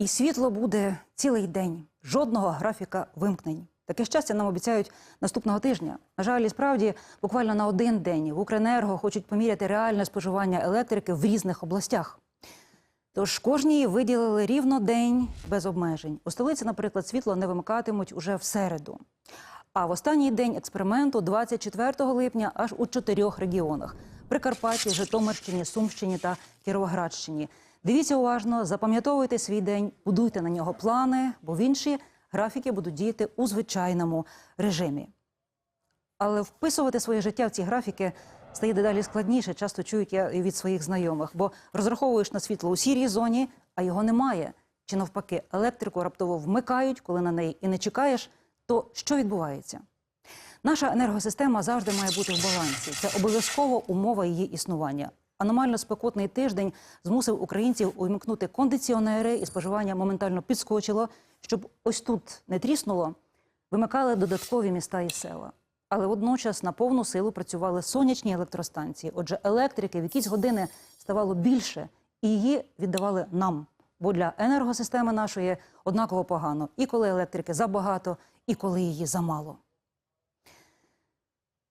І світло буде цілий день, жодного графіка вимкнень. Таке щастя нам обіцяють наступного тижня. На жаль, і справді, буквально на один день в Укренерго хочуть поміряти реальне споживання електрики в різних областях. Тож кожній виділили рівно день без обмежень. У столиці, наприклад, світло не вимикатимуть уже в середу. А в останній день експерименту, 24 липня, аж у чотирьох регіонах: Прикарпатті, Житомирщині, Сумщині та Кіровоградщині. Дивіться уважно, запам'ятовуйте свій день, будуйте на нього плани, бо в інші графіки будуть діяти у звичайному режимі. Але вписувати своє життя в ці графіки стає дедалі складніше. Часто чують я від своїх знайомих, бо розраховуєш на світло у сірій зоні, а його немає. Чи навпаки, електрику раптово вмикають, коли на неї і не чекаєш. То що відбувається? Наша енергосистема завжди має бути в балансі. Це обов'язково умова її існування. Аномально спекотний тиждень змусив українців увімкнути кондиціонери, і споживання моментально підскочило. Щоб ось тут не тріснуло, вимикали додаткові міста і села. Але водночас на повну силу працювали сонячні електростанції. Отже, електрики в якісь години ставало більше, і її віддавали нам. Бо для енергосистеми нашої однаково погано, і коли електрики забагато, і коли її замало.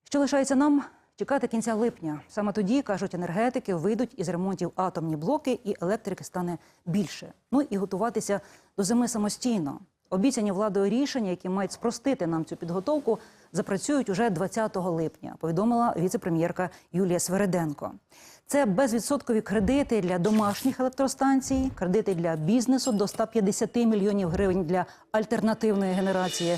Що лишається нам? Чекати кінця липня. Саме тоді, кажуть енергетики, вийдуть із ремонтів атомні блоки, і електрики стане більше. Ну і готуватися до зими самостійно. Обіцяні владою рішення, які мають спростити нам цю підготовку, запрацюють уже 20 липня. Повідомила віце-прем'єрка Юлія Свереденко. Це безвідсоткові кредити для домашніх електростанцій, кредити для бізнесу до 150 мільйонів гривень для альтернативної генерації.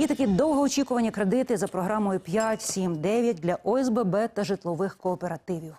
І такі довгоочікувані кредити за програмою 5, 7, 9 для ОСББ та житлових кооперативів.